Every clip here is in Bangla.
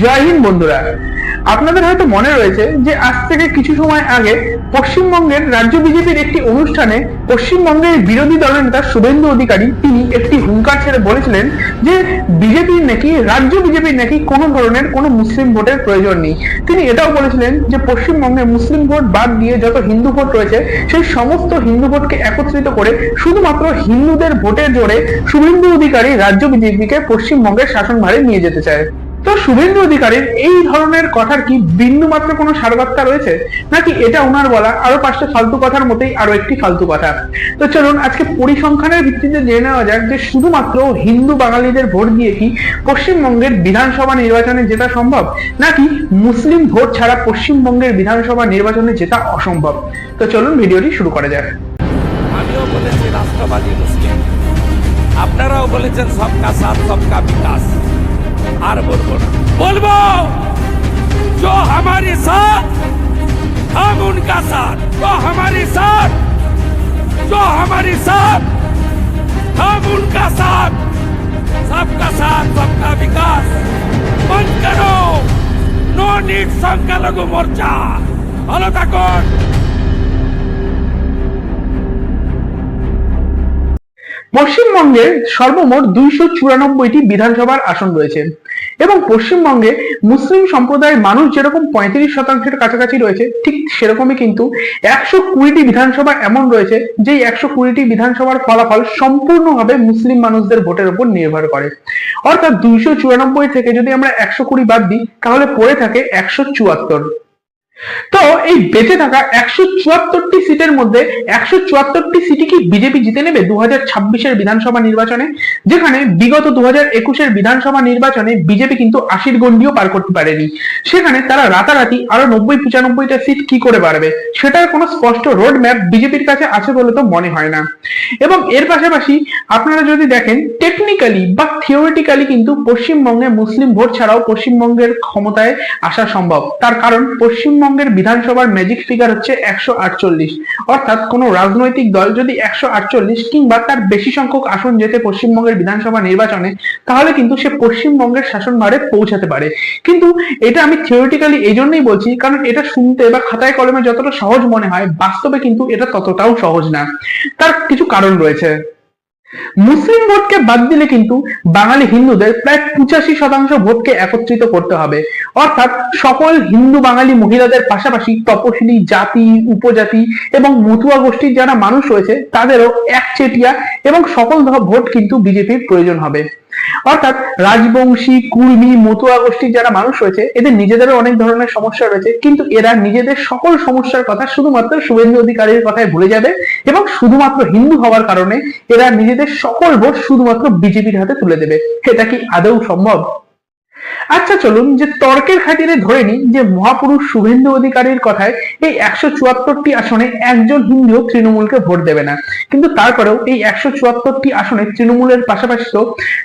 জয় হিন্দ বন্ধুরা। আপনাদের হয়তো মনে রয়েছে যে আজ থেকে কিছু সময় আগে পশ্চিমবঙ্গের রাজ্য বিজেপির একটি অনুষ্ঠানে পশ্চিমবঙ্গের বিরোধী দলের নেতা শুভেন্দু অধিকারী তিনি একটি হুঙ্কার ছেড়ে বলেছিলেন যে বিজেপির নাকি, রাজ্য বিজেপির নাকি কোনো ধরনের কোনো মুসলিম ভোটের প্রয়োজন নেই। তিনি এটাও বলেছিলেন যে পশ্চিমবঙ্গে মুসলিম ভোট বাদ দিয়ে যত হিন্দু ভোট রয়েছে, সেই সমস্ত হিন্দু ভোটকে একত্রিত করে শুধুমাত্র হিন্দুদের ভোটের জোরে শুভেন্দু অধিকারী রাজ্য বিজেপিকে পশ্চিমবঙ্গের শাসনভারে নিয়ে যেতে চায়। তো শুভেন্দু অধিকারীর এই ধরনের কথার কি বিন্দু মাত্র কোনো সারবার্তা রয়েছে? নাকি এটা ওনার বলা আরও পাঁচটা ফালতু কথার মতোই আরও একটি ফালতু কথা? তো চলুন আজকে পরিসংখ্যানের ভিত্তিতে জেনে নেওয়া যাক যে শুধুমাত্র হিন্দু বাঙালিদের ভোট দিয়ে কি পশ্চিমবঙ্গের বিধানসভা নির্বাচনে জেতা সম্ভব? নাকি মুসলিম ভোট ছাড়া পশ্চিমবঙ্গের বিধানসভা নির্বাচনে জেতা অসম্ভব? তো চলুন ভিডিওটি শুরু করা যাক। আমিও বলেছি রাষ্ট্রবাদী মুসলিম। আপনারাও বলেছেন সবকা সাথ সবকা বিকাশ আর বলবো না বলবো जो हमारे साथ हम उनका साथ जो हमारे साथ जो हमारे साथ हम उनका साथ सबका साथ सबका विकास बंद करो नो नीट সংখ্যালঘু মোর্চা ভালো থাকুন পশ্চিমবঙ্গে সর্বমোট দুইশো চুরানব্বইটি বিধানসভার আসন রয়েছে এবং পশ্চিমবঙ্গে মুসলিম সম্প্রদায়ের মানুষ যেরকম পঁয়ত্রিশ শতাংশের কাছাকাছি রয়েছে, ঠিক সেরকমই কিন্তু একশো কুড়িটি বিধানসভা এমন রয়েছে যে একশো কুড়িটি বিধানসভার ফলাফল সম্পূর্ণভাবে মুসলিম মানুষদের ভোটের উপর নির্ভর করে। অর্থাৎ দুইশো চুরানব্বই থেকে যদি আমরা একশো কুড়ি বাদ দিই, তাহলে পড়ে থাকে একশো চুয়াত্তর। তো এই বেঁচে থাকা একশো চুয়াত্তরটি সিটের মধ্যে একশো চুয়াত্তরটি সিটি কি বিজেপি জিতে নেবে দু হাজার ছাব্বিশের বিধানসভা নির্বাচনে? যেখানে বিগত দু হাজার একুশের বিধানসভা নির্বাচনে বিজেপি কিন্তু আশির গন্ডিও পার করতে পারেনি। সেখানে তারা রাতারাতি আরও নব্বই পঁচানব্বইটা সিট কি করে বাড়বে? সেটার কোনো স্পষ্ট রোড ম্যাপ বিজেপির কাছে আছে বলে তো মনে হয় না। এবং এর পাশাপাশি আপনারা যদি দেখেন টেকনিক্যালি বা থিওরিটিক্যালি কিন্তু পশ্চিমবঙ্গে মুসলিম ভোট ছাড়াও পশ্চিমবঙ্গের ক্ষমতায় আসা সম্ভব। তার কারণ পশ্চিমবঙ্গের বিধানসভার ম্যাজিক ফিগার হচ্ছে একশো আটচল্লিশ। অর্থাৎ কোনো রাজনৈতিক দল যদি একশো আটচল্লিশ কিংবা তার বেশি সংখ্যক আসন যেতে পশ্চিমবঙ্গের বিধানসভা নির্বাচনে, তাহলে কিন্তু সে পশ্চিমবঙ্গের শাসনভারে পৌঁছাতে পারে। কিন্তু এটা আমি থিওরিটিক্যালি এই জন্যই বলছি, কারণ এটা শুনতে বা খাতায় কলমে যতটা সহজ মনে হয়, বাস্তবে কিন্তু এটা ততটাও সহজ না। তার কিছু কারণ রয়েছে। মুসলিম ভোটকে বাদ দিলে কিন্তু বাঙালি হিন্দুদের প্রায় পঁচাশি শতাংশ ভোটকে একত্রিত করতে হবে। অর্থাৎ সকল হিন্দু বাঙালি মহিলাদের পাশাপাশি তপশিলি, জাতি, উপজাতি এবং মতুয়া গোষ্ঠীর যারা মানুষ রয়েছে, তাদেরও একচেটিয়া এবং সকল ভোট কিন্তু বিজেপির প্রয়োজন হবে। অর্থাৎ রাজবংশী, কুর্মী, মতুয়া গোষ্ঠীর যারা মানুষ রয়েছে, এদের নিজেদেরও অনেক ধরনের সমস্যা রয়েছে। কিন্তু এরা নিজেদের সকল সমস্যার কথা শুধুমাত্র শুভেন্দু অধিকারীর কথায় ভুলে যাবে এবং শুধুমাত্র হিন্দু হওয়ার কারণে এরা নিজেদের সকল ভোট শুধুমাত্র বিজেপির হাতে তুলে দেবে। সেটা কি আদৌ সম্ভব? আচ্ছা চলুন যে তর্কের খাতিরে ধরে নিই যে মহাপুরুষ শুভেন্দু অধিকারীর কথায় এই একশো চুয়াত্তরটি আসনে একজন হিন্দুও তৃণমূলকে ভোট দেবে না। কিন্তু তারপরেও এই একশো চুয়াত্তরটি আসনে তৃণমূলের পাশাপাশি তো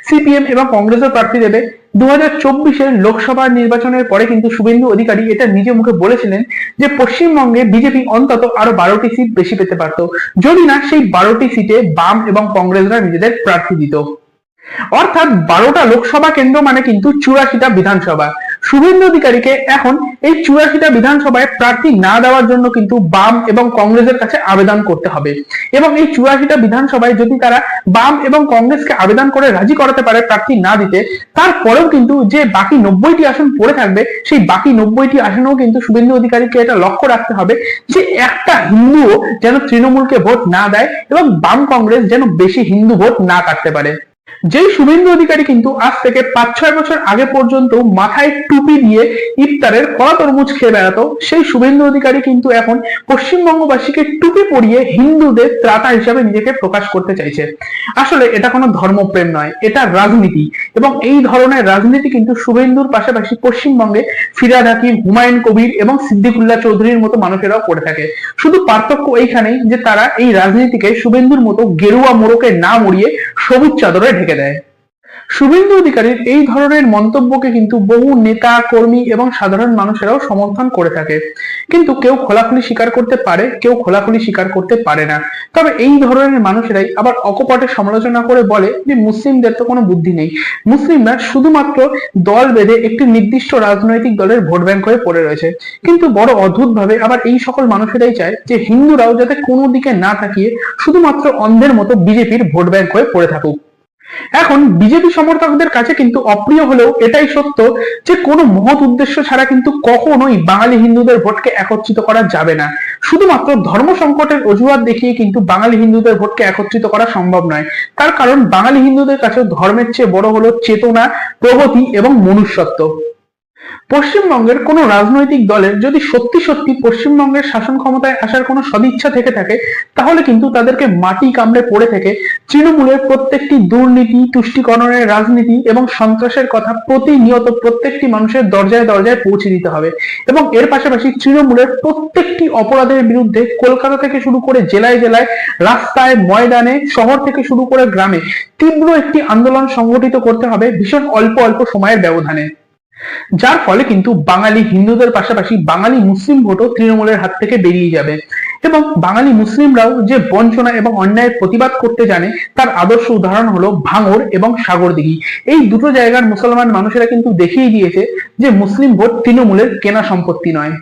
সিপিএম এবং কংগ্রেসের প্রার্থী দেবে। দু হাজার চব্বিশের লোকসভা নির্বাচনের পরে কিন্তু শুভেন্দু অধিকারী এটা নিজে মুখে বলেছিলেন যে পশ্চিমবঙ্গে বিজেপি অন্তত আরও বারোটি সিট বেশি পেতে পারত। যদি না, সেই বারোটি সিটে বাম এবং কংগ্রেসরা নিজেদের প্রার্থী দিত। অর্থাৎ বারোটা লোকসভা কেন্দ্র মানে কিন্তু চুরাশিটা বিধানসভা। শুভেন্দু অধিকারীকে এখন এই চুরাশিটা বিধানসভায় প্রার্থী না দেওয়ার জন্য কিন্তু বাম এবং কংগ্রেসের কাছে আবেদন করতে হবে। এবং এই চুরাশিটা বিধানসভায় যদি তারা বাম এবং কংগ্রেসকে আবেদন করে রাজি করাতে পারে প্রার্থী না দিতে, তারপরেও কিন্তু যে বাকি নব্বইটি আসন পড়ে থাকবে, সেই বাকি নব্বইটি আসনেও কিন্তু শুভেন্দু অধিকারীকে এটা লক্ষ্য রাখতে হবে যে একটা হিন্দুও যেন তৃণমূলকে ভোট না দেয় এবং বাম কংগ্রেস যেন বেশি হিন্দু ভোট না কাটতে পারে। যেই শুভেন্দু অধিকারী কিন্তু আজ থেকে পাঁচ ছয় বছর আগে পর্যন্ত মাথায় টুপি দিয়ে ইফতারের কড়া তরমুজ খেয়ে বেড়াতো, সেই শুভেন্দু অধিকারী কিন্তু এখন পশ্চিমবঙ্গবাসীকে টুপি পরিয়ে হিন্দুদের ত্রাতা হিসাবে নিজেকে প্রকাশ করতে চাইছে। আসলে এটা কোনো ধর্মপ্রেম নয়, এটা রাজনীতি। এবং এই ধরনের রাজনীতি কিন্তু শুভেন্দুর পাশাপাশি পশ্চিমবঙ্গে ফিরাদ হাকিম হুমায়ুন কবির এবং সিদ্দিকুল্লাহ চৌধুরীর মতো মানুষেরাও করে থাকে। শুধু পার্থক্য এইখানেই যে তারা এই রাজনীতিকে শুভেন্দুর মতো গেরুয়া মোড়কে না মরিয়ে সবুজ চাদরে ঢেকে দেয়। শুভেন্দু অধিকারীর এই ধরনের মন্তব্যকে কিন্তু বহু নেতা, কর্মী এবং সাধারণ মানুষেরাও সমর্থন করে থাকে। কিন্তু কেউ খোলাখুলি স্বীকার করতে পারে, কেউ খোলাখুলি স্বীকার করতে পারে না। তবে এই ধরনের মানুষেরাই আবার অকপটে সমালোচনা করে বলে যে মুসলিমদের তো কোনো বুদ্ধি নেই। মুসলিমরা শুধুমাত্র দল বেঁধে একটি নির্দিষ্ট রাজনৈতিক দলের ভোট ব্যাংক হয়ে পড়ে রয়েছে। কিন্তু বড় অদ্ভুত ভাবে আবার এই সকল মানুষেরাই চায় যে হিন্দুরাও যাতে কোনো দিকে না থাকিয়ে শুধুমাত্র অন্ধের মতো বিজেপির ভোট ব্যাংক হয়ে পড়ে থাকুক। এখন বিজেপি সমর্থকদের কাছে কিন্তু অপ্রিয় হলেও এটাই সত্য যে কোনো মহৎ উদ্দেশ্য ছাড়া কিন্তু কখনোই বাঙালি হিন্দুদের ভোটকে একত্রিত করা যাবে না। শুধুমাত্র ধর্ম সংকটের অজুহাত দেখিয়ে কিন্তু বাঙালি হিন্দুদের ভোটকে একত্রিত করা সম্ভব নয়। তার কারণ বাঙালি হিন্দুদের কাছে ধর্মের চেয়ে বড় হলো চেতনা, প্রগতি এবং মনুষ্যত্ব। পশ্চিমবঙ্গের কোন রাজনৈতিক দলের যদি সত্যি সত্যি পশ্চিমবঙ্গের শাসন ক্ষমতায় আসার কোনো সদিচ্ছা থেকে থাকে, তাহলে কিন্তু তাদেরকে মাটি কামড়ে পড়ে থেকে তৃণমূলের প্রত্যেকটি দুর্নীতি, তুষ্টিকরণের রাজনীতি এবং সন্ত্রাসের কথা প্রতিনিয়ত প্রত্যেকটি মানুষের দরজায় দরজায় পৌঁছে দিতে হবে। এবং এর পাশাপাশি তৃণমূলের প্রত্যেকটি অপরাধের বিরুদ্ধে কলকাতা থেকে শুরু করে জেলায় জেলায়, রাস্তায়, ময়দানে, শহর থেকে শুরু করে গ্রামে তীব্র একটি আন্দোলন সংগঠিত করতে হবে ভীষণ অল্প অল্প সময়ের ব্যবধানে। যার ফলে কিন্তু বাঙালি হিন্দুদের পাশাপাশি বাঙালি মুসলিম ভোটও তৃণমূলের হাত থেকে বেরিয়ে যাবে। এবং বাঙালি মুসলিমরাও যে বঞ্চনা এবং অন্যায়ের প্রতিবাদ করতে জানে, তার আদর্শ উদাহরণ হলো ভাঙর এবং সাগরদিঘি। এই দুটো জায়গার মুসলমান মানুষেরা কিন্তু দেখিয়ে দিয়েছে যে মুসলিম ভোট তৃণমূলের কেনা সম্পত্তি নয়।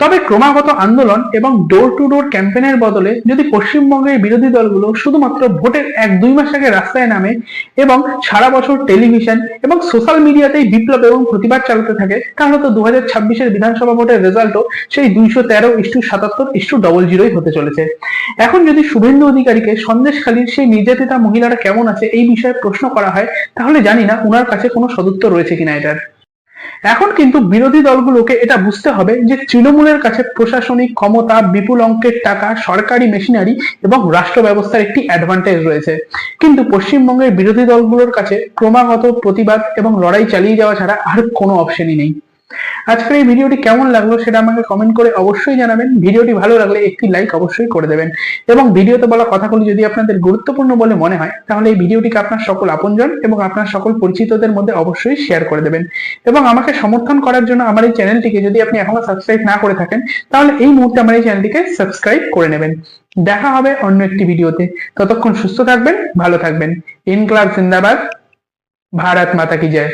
তবে ক্রমাগত আন্দোলন এবং ডোর টু ডোর ক্যাম্পেনের বদলে যদি পশ্চিমবঙ্গের বিরোধী দলগুলো শুধুমাত্র ভোটের এক দুই মাস আগে রাস্তায় নামে এবং সারা বছর টেলিভিশন এবং সোশ্যাল মিডিয়াতেই বিপ্লব এবং প্রতিবাদ চালাতে থাকে, তাহলে তো দু হাজার ছাব্বিশের বিধানসভা ভোটের রেজাল্টও সেই দুইশো তেরো ইস্টু সাতাত্তর ইস্টু ডবল জিরোই হতে চলেছে। এখন যদি শুভেন্দু অধিকারীকে সন্দেশখালীর সেই নির্যাতিতা মহিলারা কেমন আছে এই বিষয়ে প্রশ্ন করা হয়, তাহলে জানি না ওনার কাছে কোনো সদুত্তর রয়েছে কিনা এটার। এখন কিন্তু বিরোধী দলগুলোকে এটা বুঝতে হবে যে তৃণমূলের কাছে প্রশাসনিক ক্ষমতা, বিপুল অঙ্কের টাকা, সরকারি মেশিনারি এবং রাষ্ট্র ব্যবস্থার একটি অ্যাডভান্টেজ রয়েছে। কিন্তু পশ্চিমবঙ্গের বিরোধী দলগুলোর কাছে ক্রমাগত প্রতিবাদ এবং লড়াই চালিয়ে যাওয়া ছাড়া আর কোনো অপশনই নেই। আজকের এই ভিডিওটি কেমন লাগল সেটা আমাকে কমেন্ট করে অবশ্যই জানাবেন। ভিডিওটি ভালো লাগলে একটি লাইক অবশ্যই করে দেবেন। এবং ভিডিওতে বলা কথাগুলি যদি আপনাদের গুরুত্বপূর্ণ বলে মনে হয়, তাহলে এই ভিডিওটিকে আপনার সকল আপনজন এবং আপনার সকল পরিচিতদের মধ্যে অবশ্যই শেয়ার করে দেবেন। এবং আমাকে সমর্থন করার জন্য আমার এই চ্যানেলটিকে যদি আপনি এখনও সাবস্ক্রাইব না করে থাকেন, তাহলে এই মুহূর্তে আমার এই চ্যানেলটিকে সাবস্ক্রাইব করে নেবেন। দেখা হবে অন্য একটি ভিডিওতে। ততক্ষণ সুস্থ থাকবেন, ভালো থাকবেন। ইনকলাব জিন্দাবাদ ভারত মাতা কি জয়